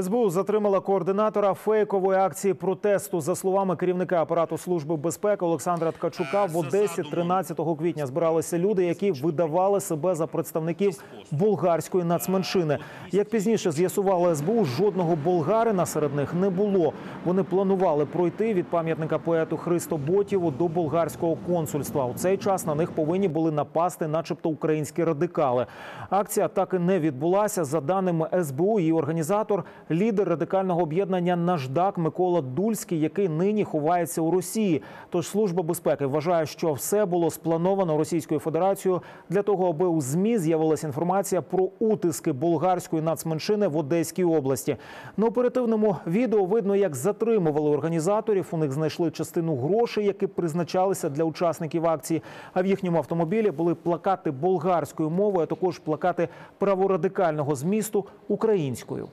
СБУ затримала координатора фейкової акції протесту. За словами керівника апарату служби безпеки Олександра Ткачука, в Одесі 13 квітня збиралися люди, які видавали себе за представників болгарської нацменшини. Як пізніше з'ясували СБУ, жодного болгарина серед них не було. Вони планували пройти від пам'ятника поету Христо Ботєву до болгарського консульства. У цей час на них повинні були напасти, начебто, українські радикали. Акція так і не відбулася. За даними СБУ, її організатор лідер радикального об'єднання Наждак Микола Дульський, який нині ховається у Росії. Тож служба безпеки вважає, що все було сплановано Російською Федерацією для того, аби у змі з'явилася інформація про утиски болгарської нацменшини в Одеській області. На оперативному відео видно, як затримували організаторів. У них знайшли частину грошей, які призначалися для учасників акції. А в їхньому автомобілі були плакати болгарською мовою, а також плакати праворадикального змісту українською.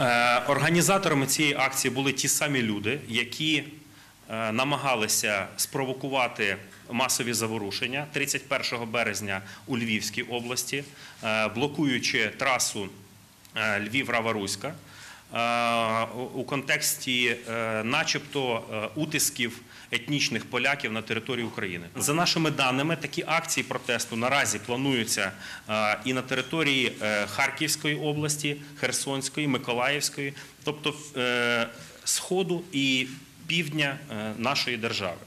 Е, Організаторами цієї акції були ті самі люди, які е, намагалися спровокувати масові заворушення 31 березня у Львівській області, е, блокуючи трасу Львів-Рава-Руська у- у контексті, е, начебто, е, утисків етнічних поляків на території України. За нашими даними, такі акції протесту наразі плануються е, і на території е, Харківської області, Херсонської, Миколаївської, тобто е, сходу і півдня е, нашої держави.